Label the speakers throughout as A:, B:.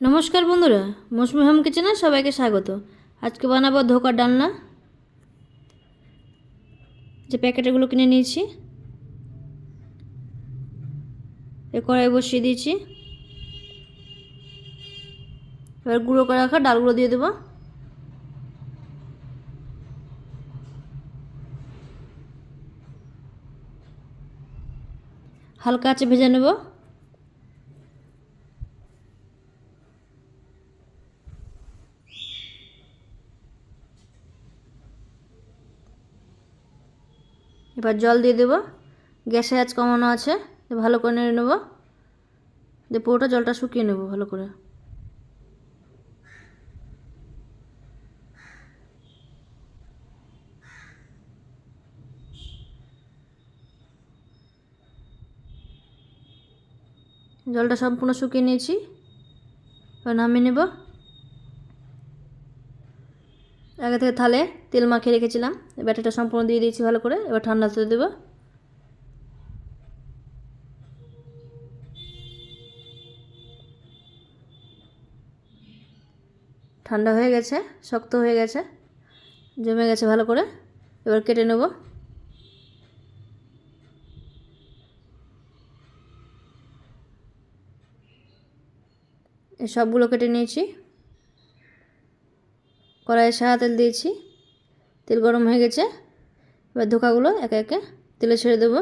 A: নমস্কার বন্ধুরা, মৌসুমি হোম কিচেনে সবাইকে স্বাগত। আজকে বানাবো ধোকার ডালনা। যে প্যাকেটগুলো কিনে নিয়েছি, এ কড়াই বসিয়ে দিয়েছি। এবার গুঁড়ো করে রাখা ডালগুলো দিয়ে দেবো। হালকা আছে ভেজে নেব। এবার জল দিয়ে দেবো। গ্যাসে আজ কমানো আছে ভালো করে নেড়ে নেব। দিয়ে পুরোটা জলটা শুকিয়ে নেব ভালো করে। জলটা সম্পূর্ণ শুকিয়ে নিয়েছি। নামিয়ে নেব। আগে থেকে থালে তেল মাখিয়ে রেখেছিলাম। ব্যাটারটা সম্পূর্ণ দিয়ে দিয়েছি ভালো করে। এবার ঠান্ডা হতে দেবো। ঠান্ডা হয়ে গেছে, শক্ত হয়ে গেছে, জমে গেছে ভালো করে। এবার কেটে নেব। সবগুলো কেটে নিয়েছি। কড়াইয়ে সাদা তেল দিয়েছি। তেল গরম হয়ে গেছে। এবার ধোকাগুলো একে একে তেলে ছেড়ে দেবো।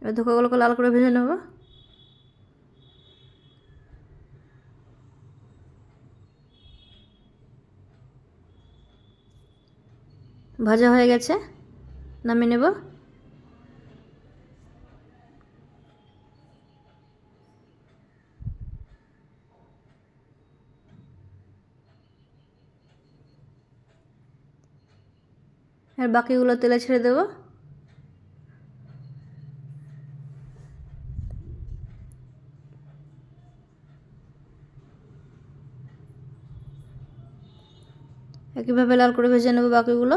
A: এবার ধোকাগুলোকে লাল করে ভেজে নেব। ভাজা হয়ে গেছে। নামিয়ে নেব। আর বাকিগুলো তেলে ছেড়ে দেবো। একইভাবে লাল করে ভেজে নেব বাকিগুলো।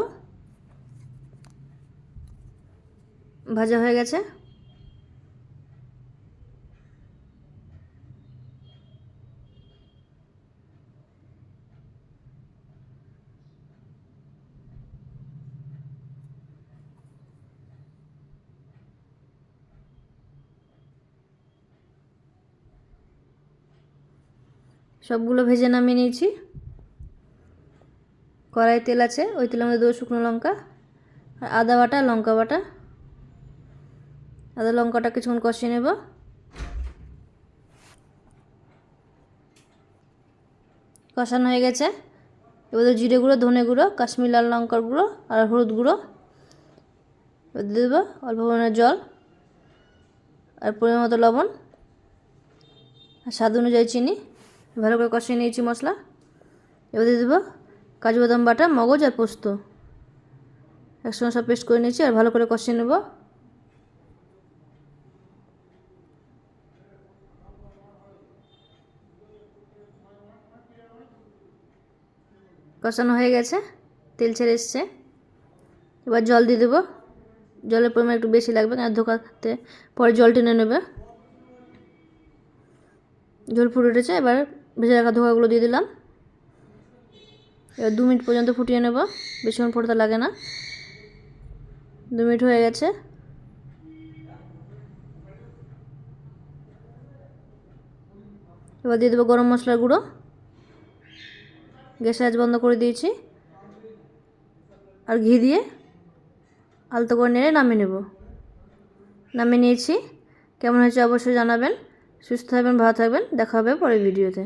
A: ভাজা হয়ে গেছে? সবগুলো ভেজে নামিয়ে নিয়েছি। কড়াই তেল আছে, ওই তেলের মধ্যে দেবো শুকনো লঙ্কা, আর আদা বাটা, লঙ্কা বাটা। আদা লঙ্কাটা কিছুক্ষণ কষিয়ে নেব। কষানো হয়ে গেছে। এবার জিরে গুঁড়ো, ধনে গুঁড়ো, কাশ্মীর লাল লঙ্কার গুঁড়ো আর হলুদ গুঁড়ো এবার দিয়ে দেবো অল্প পরিমাণে জল আর পরিমাণ মতো লবণ আর স্বাদ অনুযায়ী চিনি। ভালো করে কষিয়ে নিয়েছি মশলা। এবার দিয়ে দেবো কাজু বাদাম বাটা, মগজ আর পোস্ত। একসঙ্গে সব পেস্ট করে নিয়েছি আর ভালো করে কষিয়ে নেব। কষানো হয়ে গেছে, তেল ছেড়ে এসছে। এবার জল দিয়ে দেবো। জলের পরিমাণ একটু বেশি লাগবে আর ধোকাতে পরে জল টেনে নেবে। জল ফুটে উঠেছে, এবার ভেজে রাখা ধোকাগুলো দিয়ে দিলাম। এবার দু মিনিট পর্যন্ত ফুটিয়ে নেব, বেশিক্ষণ ফুটতে লাগে না। দু মিনিট হয়ে গেছে। এবার দিয়ে দেবো গরম মশলার গুঁড়ো। গ্যাসের আজ বন্ধ করে দিয়েছি। আর ঘি দিয়ে আলতো করে নেড়ে নামিয়ে নেব। নামিয়ে নিয়েছি। কেমন হয়েছে অবশ্যই জানাবেন। সুস্থ থাকবেন, ভালো থাকবেন। দেখা হবে পরের ভিডিওতে।